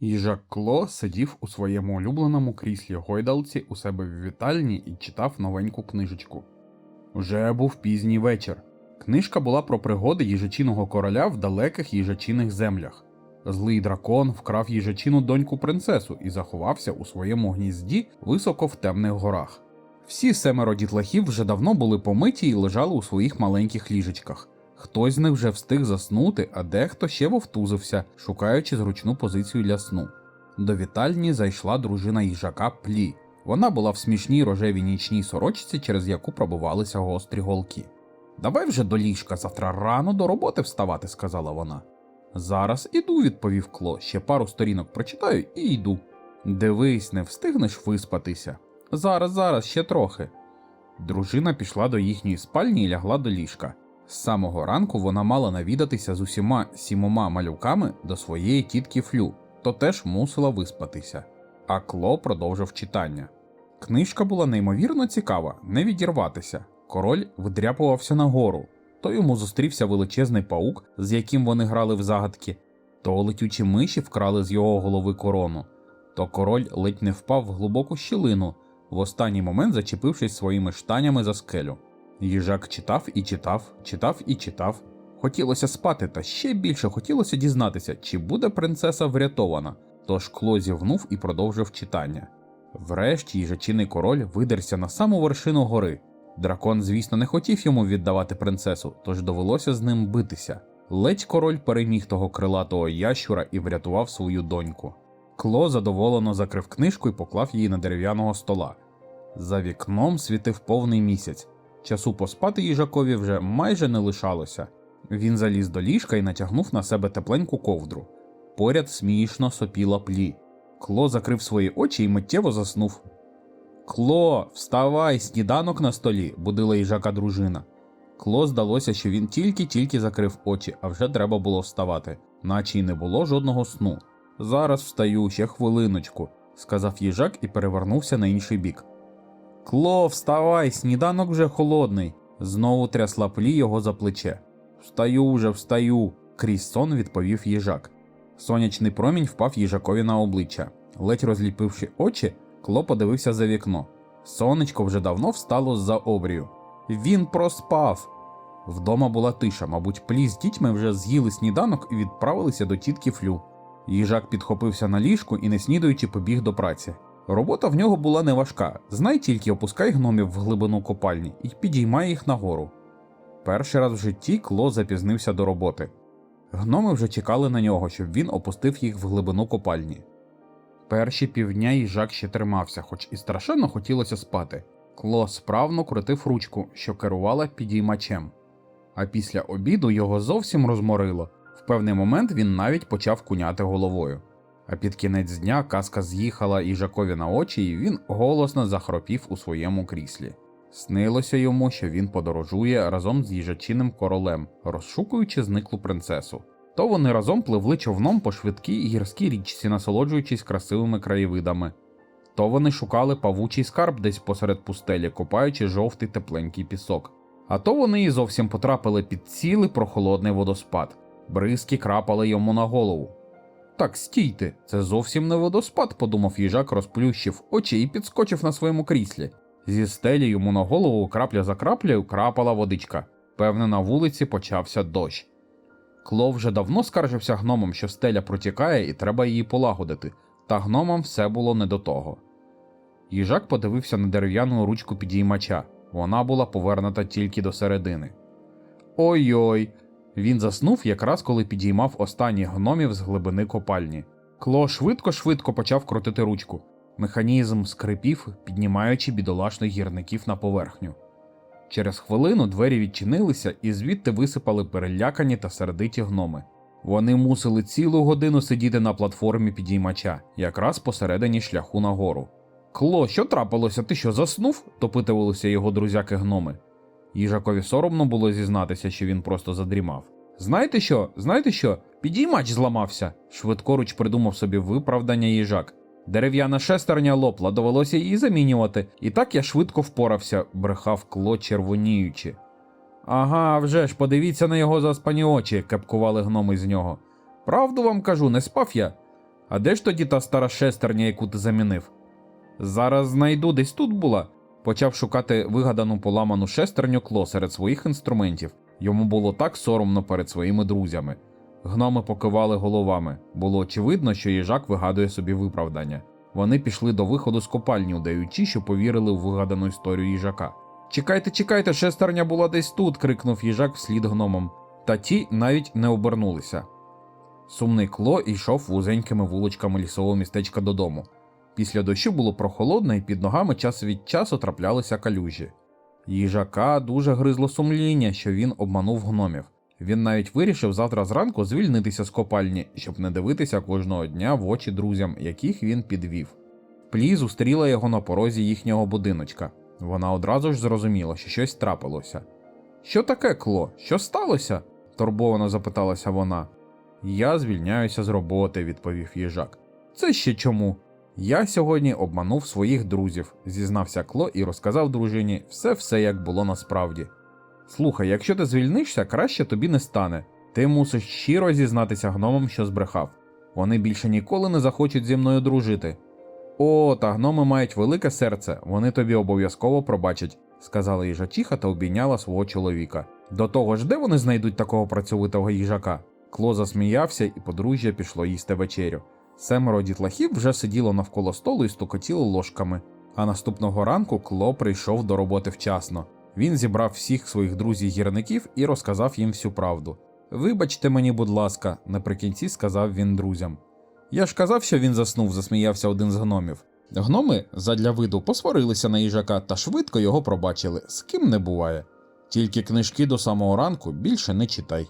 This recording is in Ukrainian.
Їжак Кло сидів у своєму улюбленому кріслі гойдалці у себе в вітальні і читав новеньку книжечку. Уже був пізній вечір. Книжка була про пригоди їжачиного короля в далеких їжачиних землях. Злий дракон вкрав їжачину доньку принцесу і заховався у своєму гнізді високо в темних горах. Всі семеро дітлахів вже давно були помиті і лежали у своїх маленьких ліжечках. Хтось з них вже встиг заснути, а дехто ще вовтузився, шукаючи зручну позицію для сну. До вітальні зайшла дружина їжака Плі. Вона була в смішній рожевій нічній сорочці, через яку пробивалися гострі голки. Давай вже до ліжка завтра рано до роботи вставати, сказала вона. Зараз іду, відповів Кло. Ще пару сторінок прочитаю і йду. Дивись, не встигнеш виспатися. Зараз, зараз, ще трохи. Дружина пішла до їхньої спальні і лягла до ліжка. З самого ранку вона мала навідатися з усіма сімома малюками до своєї тітки Флю, то теж мусила виспатися. А Кло продовжив читання. Книжка була неймовірно цікава, не відірватися. Король видряпувався нагору, то йому зустрівся величезний паук, з яким вони грали в загадки, то летючі миші вкрали з його голови корону, то король ледь не впав в глибоку щілину, в останній момент зачепившись своїми штанями за скелю. Їжак читав і читав, читав і читав. Хотілося спати, та ще більше хотілося дізнатися, чи буде принцеса врятована. Тож Кло зівнув і продовжив читання. Врешті їжачиний король видерся на саму вершину гори. Дракон, звісно, не хотів йому віддавати принцесу, тож довелося з ним битися. Ледь король переміг того крилатого ящура і врятував свою доньку. Кло задоволено закрив книжку і поклав її на дерев'яного стола. За вікном світив повний місяць. Часу поспати їжакові вже майже не лишалося. Він заліз до ліжка і натягнув на себе тепленьку ковдру. Поряд смішно сопіла плі. Кло закрив свої очі і миттєво заснув. Кло, вставай, сніданок на столі, будила їжака дружина. Кло здалося, що він тільки-тільки закрив очі, а вже треба було вставати, наче й не було жодного сну. Зараз встаю, ще хвилиночку, сказав їжак і перевернувся на інший бік. Кло, вставай, сніданок вже холодний. Знову трясла плі його за плече. Встаю вже, встаю, крізь сон відповів їжак. Сонячний промінь впав їжакові на обличчя. Ледь розліпивши очі, Кло подивився за вікно. Сонечко вже давно встало з-за обрію. Він проспав. Вдома була тиша, мабуть, плі з дітьми вже з'їли сніданок і відправилися до тітки Флю. Їжак підхопився на ліжку і, не снідуючи, побіг до праці. Робота в нього була неважка. Знай тільки опускай гномів в глибину копальні і підіймай їх нагору. Перший раз в житті Кло запізнився до роботи. Гноми вже чекали на нього, щоб він опустив їх в глибину копальні. Перші півдня їжак ще тримався, хоч і страшенно хотілося спати. Кло справно крутив ручку, що керувала підіймачем. А після обіду його зовсім розморило. В певний момент він навіть почав куняти головою. А під кінець дня казка з'їхала їжакові на очі, і він голосно захропів у своєму кріслі. Снилося йому, що він подорожує разом з їжачиним королем, розшукуючи зниклу принцесу. То вони разом пливли човном по швидкій гірській річці, насолоджуючись красивими краєвидами. То вони шукали павучий скарб десь посеред пустелі, копаючи жовтий тепленький пісок. А то вони і зовсім потрапили під цілий прохолодний водоспад. Бризки крапали йому на голову. Так, стійте, це зовсім не водоспад, подумав їжак, розплющив очі і підскочив на своєму кріслі. Зі стелі йому на голову крапля за краплею крапала водичка. Певне, на вулиці почався дощ. Кло вже давно скаржився гномам, що стеля протікає і треба її полагодити, та гномам все було не до того. Їжак подивився на дерев'яну ручку підіймача, вона була повернута тільки до середини. Ой-ой! Він заснув якраз коли підіймав останніх гномів з глибини копальні. Кло швидко-швидко почав крутити ручку. Механізм скрипів, піднімаючи бідолашних гірників на поверхню. Через хвилину двері відчинилися і звідти висипали перелякані та сердиті гноми. Вони мусили цілу годину сидіти на платформі підіймача, якраз посередині шляху нагору. Кло, що трапилося? Ти що заснув? допитувалися його друзяки гноми. Їжакові соромно було зізнатися, що він просто задрімав. Знаєте що? Знаєте що? Підіймач зламався. Швидкоруч придумав собі виправдання їжак. Дерев'яна шестерня лопла, довелося її замінювати, і так я швидко впорався, брехав кло червоніючи. Ага, вже ж, подивіться на його заспані очі, кепкували гноми з нього. Правду вам кажу, не спав я. А де ж тоді та стара шестерня, яку ти замінив? Зараз знайду, десь тут була. Почав шукати вигадану поламану шестерню Кло серед своїх інструментів. Йому було так соромно перед своїми друзями. Гноми покивали головами. Було очевидно, що їжак вигадує собі виправдання. Вони пішли до виходу з копальні, удаючи, що повірили в вигадану історію їжака. Чекайте, чекайте, шестерня була десь тут. крикнув їжак вслід гномам. Та ті навіть не обернулися. Сумний кло йшов вузенькими вуличками лісового містечка додому. Після дощу було прохолодно, і під ногами час від часу траплялися калюжі. Їжака дуже гризло сумління, що він обманув гномів. Він навіть вирішив завтра зранку звільнитися з копальні, щоб не дивитися кожного дня в очі друзям, яких він підвів. Плі зустріла його на порозі їхнього будиночка. Вона одразу ж зрозуміла, що щось трапилося. Що таке кло? Що сталося? турбовано запиталася вона. Я звільняюся з роботи, відповів їжак. Це ще чому? Я сьогодні обманув своїх друзів, зізнався Кло і розказав дружині все все як було насправді. Слухай, якщо ти звільнишся, краще тобі не стане. Ти мусиш щиро зізнатися гномам, що збрехав. Вони більше ніколи не захочуть зі мною дружити. О, та гноми мають велике серце, вони тобі обов'язково пробачать, сказала їжачиха та обійняла свого чоловіка. До того ж, де вони знайдуть такого працьовитого їжака? Кло засміявся, і подружжя пішло їсти вечерю. Семеро дітлахів вже сиділо навколо столу і стукотіло ложками. А наступного ранку Кло прийшов до роботи вчасно. Він зібрав всіх своїх друзів-гірників і розказав їм всю правду. Вибачте мені, будь ласка, наприкінці сказав він друзям. Я ж казав, що він заснув, засміявся один з гномів. Гноми задля виду посварилися на їжака та швидко його пробачили, з ким не буває. Тільки книжки до самого ранку більше не читай.